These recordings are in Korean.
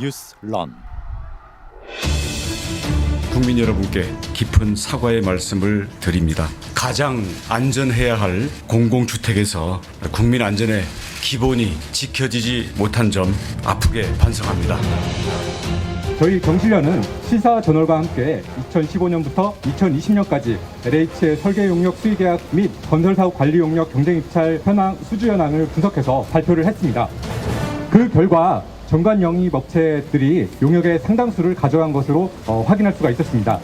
뉴스 런 국민 여러분께 깊은 사과의 말씀을 드립니다. 가장 안전해야 할 공공주택에서 국민 안전의 기본이 지켜지지 못한 점 아프게 반성합니다. 저희 경실련은 시사 저널과 함께 2015년부터 2020년까지 LH의 설계 용역 수의 계약 및 건설 사업 관리 용역 경쟁 입찰 현황 수주 현황을 분석해서 발표를 했습니다. 그 결과 정관 영입 업체들이 용역의 상당수를 가져간 것으로 어, 확인할 수가 있었습니다.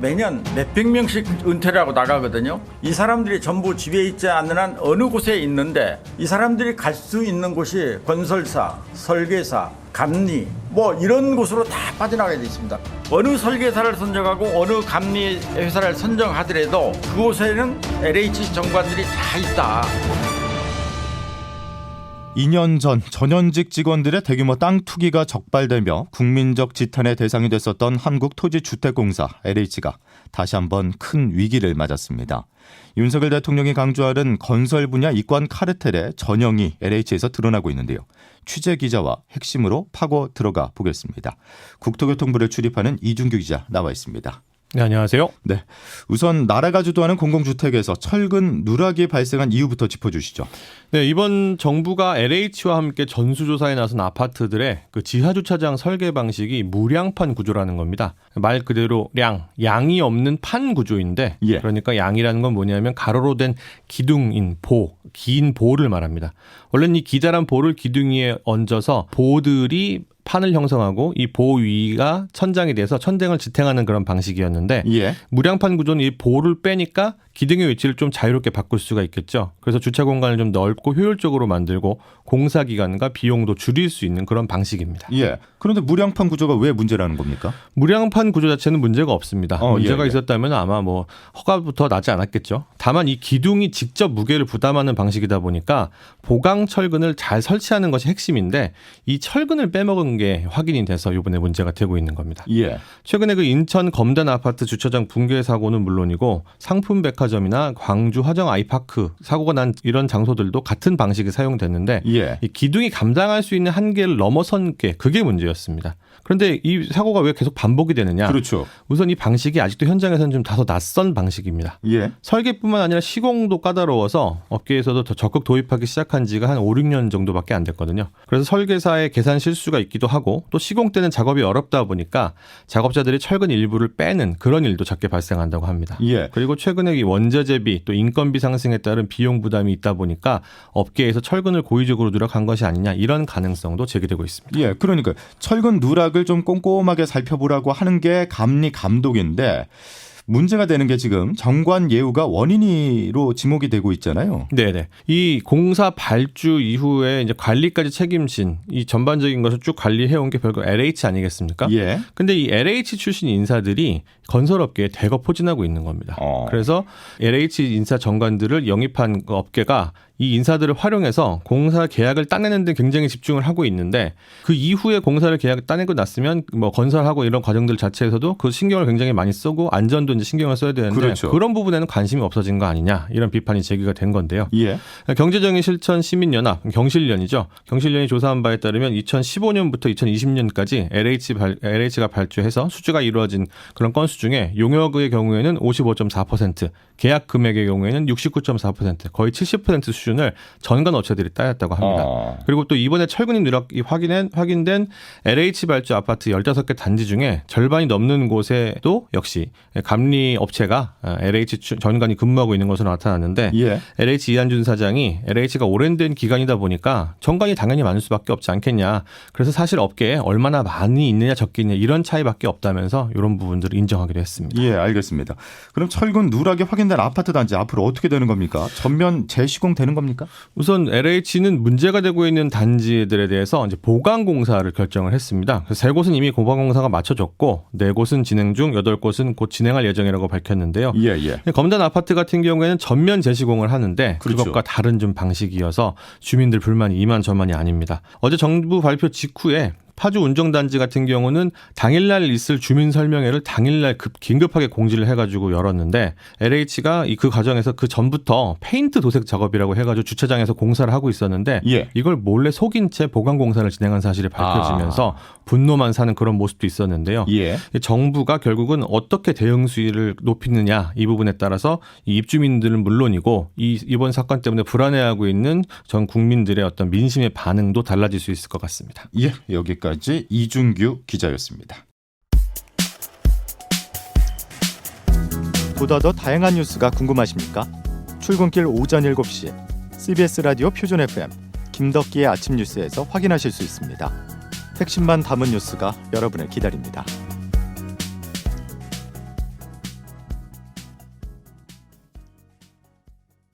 매년 몇백 명씩 은퇴를 하고 나가거든요. 이 사람들이 전부 집에 있지 않는 한 어느 곳에 있는데 이 사람들이 갈 수 있는 곳이 건설사, 설계사, 감리 뭐 이런 곳으로 다 빠져나가게 돼 있습니다. 어느 설계사를 선정하고 어느 감리 회사를 선정하더라도 그곳에는 LH 정관들이 다 있다. 2년 전 전현직 직원들의 대규모 땅 투기가 적발되며 국민적 지탄의 대상이 됐었던 한국토지주택공사 LH가 다시 한번 큰 위기를 맞았습니다. 윤석열 대통령이 강조하는 건설 분야 이권 카르텔의 전형이 LH에서 드러나고 있는데요. 취재 기자와 핵심으로 파고 들어가 보겠습니다. 국토교통부를 출입하는 이준규 기자 나와 있습니다. 네, 안녕하세요. 네. 우선 나라가 주도하는 공공주택에서 철근 누락이 발생한 이유부터 짚어주시죠. 네, 이번 정부가 LH와 함께 전수조사에 나선 아파트들의 그 지하주차장 설계 방식이 무량판 구조라는 겁니다. 말 그대로 량, 양이 없는 판 구조인데, 예. 그러니까 양이라는 건 뭐냐면 가로로 된 기둥인 보, 긴 보를 말합니다. 원래는 이 기다란 보를 기둥 위에 얹어서 보들이 판을 형성하고 이 보 위가 천장이 돼서 천장을 지탱하는 그런 방식이었는데 예. 무량판 구조는 이 보를 빼니까 기둥의 위치를 좀 자유롭게 바꿀 수가 있겠죠. 그래서 주차 공간을 좀 넓고 효율적으로 만들고 공사 기간과 비용도 줄일 수 있는 그런 방식입니다. 예. 그런데 무량판 구조가 왜 문제라는 겁니까? 무량판 구조 자체는 문제가 없습니다. 어, 문제가 예, 예. 있었다면 아마 뭐 허가부터 나지 않았겠죠. 다만 이 기둥이 직접 무게를 부담하는 방식이다 보니까 보강 철근을 잘 설치하는 것이 핵심인데 이 철근을 빼먹은 게 확인이 돼서 이번에 문제가 되고 있는 겁니다. 예. 최근에 그 인천 검단 아파트 주차장 붕괴 사고는 물론이고 상품 백화점이나 광주 화정 아이파크 사고가 난 이런 장소들도 같은 방식이 사용됐는데 예. 이 기둥이 감당할 수 있는 한계를 넘어선 게 그게 문제였습니다. 그런데 이 사고가 왜 계속 반복이 되느냐? 그렇죠. 우선 이 방식이 아직도 현장에서는 좀 다소 낯선 방식입니다. 예. 설계뿐만 아니라 시공도 까다로워서 업계에서도 더 적극 도입하기 시작한 지가 한 5, 6년 정도밖에 안 됐거든요. 그래서 설계사의 계산 실수가 있기도 하고 또 시공 때는 작업이 어렵다 보니까 작업자들이 철근 일부를 빼는 그런 일도 작게 발생한다고 합니다. 예. 그리고 최근에 이 원자재비 또 인건비 상승에 따른 비용 부담이 있다 보니까 업계에서 철근을 고의적으로 누락한 것이 아니냐 이런 가능성도 제기되고 있습니다. 예. 그러니까 철근 누락을 좀 꼼꼼하게 살펴보라고 하는 게 감리 감독인데 문제가 되는 게 지금 정관 예우가 원인으로 지목이 되고 있잖아요. 네네. 이 공사 발주 이후에 이제 관리까지 책임진 이 전반적인 것을 쭉 관리해온 게 결국 LH 아니겠습니까? 예. 근데 이 LH 출신 인사들이 건설업계에 대거 포진하고 있는 겁니다. 어. 그래서 LH 인사 정관들을 영입한 그 업계가 이 인사들을 활용해서 공사 계약을 따내는 데 굉장히 집중을 하고 있는데 그 이후에 공사를 계약 따내고 났으면 뭐 건설하고 이런 과정들 자체에서도 그 신경을 굉장히 많이 쓰고 안전도 이제 신경을 써야 되는데 그렇죠. 런 부분에는 관심이 없어진 거 아니냐 이런 비판이 제기가 된 건데요. 예. 경제정의 실천 시민연합 경실련이죠. 경실련이 조사한 바에 따르면 2015년부터 2020년까지 LH 발, LH가 발주해서 수주가 이루어진 그런 건수 중에 용역의 경우에는 55.4%, 계약 금액의 경우에는 69.4%, 거의 70% 수준을 전관 업체들이 따였다고 합니다. 어. 그리고 또 이번에 철근이 누락이 확인한, 확인된 LH 발주 아파트 15개 단지 중에 절반이 넘는 곳에도 역시 감리 업체가 LH 추- 전관이 근무하고 있는 것으로 나타났는데 예. LH 이한준 사장이 LH가 오랜된 기간이다 보니까 정관이 당연히 많을 수밖에 없지 않겠냐. 그래서 사실 업계에 얼마나 많이 있느냐 적겠냐 이런 차이밖에 없다면서 이런 부분들을 인정하기로 했습니다. 예, 알겠습니다. 그럼 철근 누락이 확인 된 아파트 단지 앞으로 어떻게 되는 겁니까? 전면 재시공 되는 겁니까? 우선 LH는 문제가 되고 있는 단지들에 대해서 이제 보강 공사를 결정을 했습니다. 세 곳은 이미 보강 공사가 맞춰졌고 네 곳은 진행 중, 여덟 곳은 곧 진행할 예정이라고 밝혔는데요. 예, 예. 검단 아파트 같은 경우에는 전면 재시공을 하는데 그 그렇죠. 것과 다른 좀 방식이어서 주민들 불만이 이만저만이 아닙니다. 어제 정부 발표 직후에 파주 운정단지 같은 경우는 당일날 있을 주민 설명회를 당일날 급 긴급하게 공지를 해가지고 열었는데 LH가 이 그 과정에서 그 전부터 페인트 도색 작업이라고 해가지고 주차장에서 공사를 하고 있었는데 예. 이걸 몰래 속인 채 보강 공사를 진행한 사실이 밝혀지면서 분노만 사는 그런 모습도 있었는데요. 예. 이 정부가 결국은 어떻게 대응 수위를 높이느냐 이 부분에 따라서 이 입주민들은 물론이고 이 이번 사건 때문에 불안해하고 있는 전 국민들의 어떤 민심의 반응도 달라질 수 있을 것 같습니다. 예, 여기 까지 이준규 기자였습니다. 보다 더 다양한 뉴스가 궁금하십니까? 출근길 오전 7시 CBS 라디오 표준 FM 김덕기의 아침 뉴스에서 확인하실 수 있습니다. 핵심만 담은 뉴스가 여러분을 기다립니다.